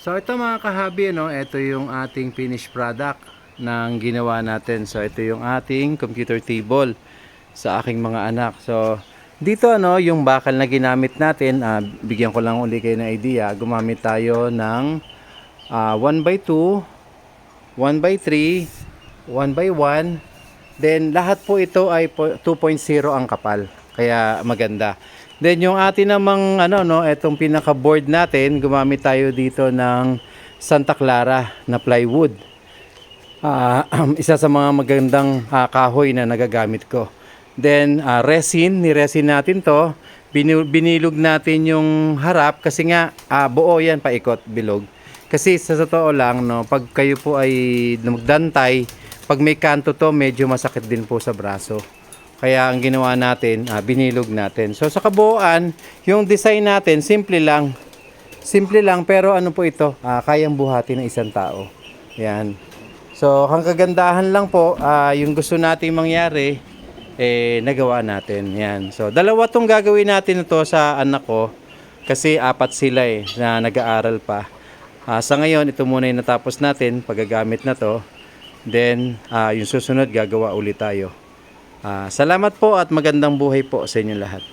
So ito mga kahabi, no, ito yung ating finished product ng ginawa natin. So ito yung ating computer table sa aking mga anak. So dito ano, yung bakal na ginamit natin, ah, bigyan ko lang uli kayo ng idea. Gumamit tayo ng 1x2, 1x3, 1x1. Then lahat po ito ay po- 2.0 ang kapal. Kaya maganda. Then yung atin namang ano no, etong pinaka board natin, gumamit tayo dito ng Santa Clara na plywood. Ah, isa sa mga magandang ah, kahoy na nagagamit ko. Then ah, resin, ni resin natin 'to. Binilog natin yung harap kasi nga ah, buo 'yan paikot bilog. Kasi sa totoo lang no, pag kayo po ay magdantay, pag may kanto to medyo masakit din po sa braso. Kaya ang ginawa natin, ah, binilog natin. So sa kabuuan, yung design natin simple lang. Simple lang pero ano po ito, ah, kayang buhati ng isang tao. Yan. So, ang kagandahan lang po, ah, yung gusto nating mangyari, eh, nagawa natin. Yan. So, dalawa tong gagawin natin ito sa anak ko. Kasi apat sila eh, na nag-aaral pa. Ah, sa ngayon, ito muna yung natapos natin, paggagamit na to. Then, ah, yung susunod, gagawa ulit tayo. Ah, salamat po at magandang buhay po sa inyo lahat.